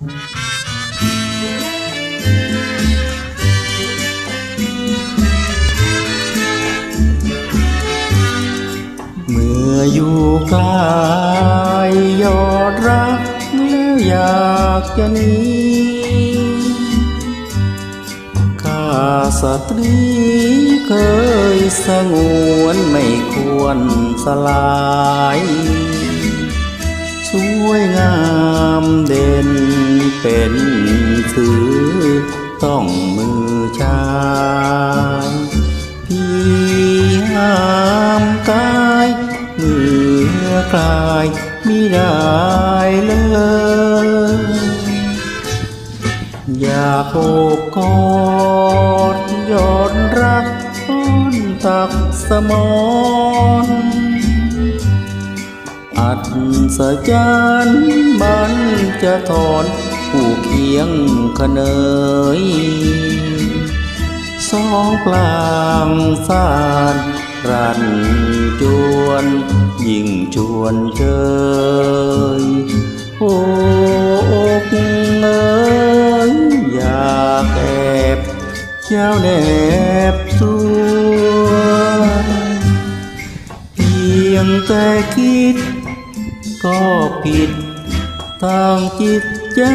เมื่ออยู่ใกลายยอดรักแล้วอยากจะหนีข้าสตรีเคยสงวนไม่ควรสลาย สวยงามเด่น เป็นถือต้องมือชายพี่หามกายเมื่อกลายมิได้เลยอยากโอบกอดยอดรักอ้อนตักสมอนอัดสจานบันจะถอน ผู้เคียงขเนยสองกลางสานรันจวนยิ่งชวนเชยโอ้อกเอ๋ยอยากแอบเจ้าแนบตัวเพียงแต่คิดก็ผิดทางจิต ใจ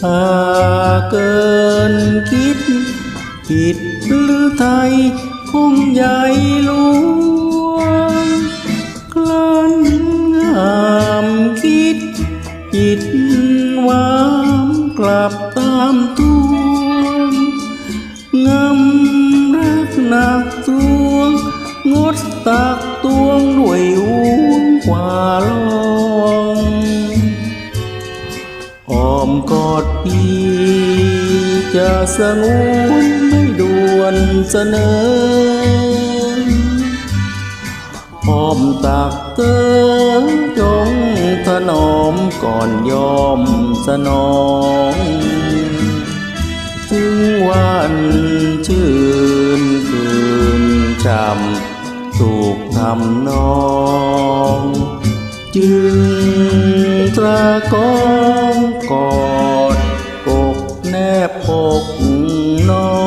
ถ้าเกินคิดผิดหรือไทยคงใหญ่ลวงคลันงามคิด จิตวามกลับตามตัวงำรักหนักตวง งดตักตวงด้วยอุ้งกว่าลอง อ้อมกอดพี่จะสงวนไม่ด่วนเสนออ้อมตักเกอจงถนอมก่อนยอมสนองถึงวันชื่นคืนช่ำถูกทำนอง จึงตรากอง กอดอกแนบอกน้อง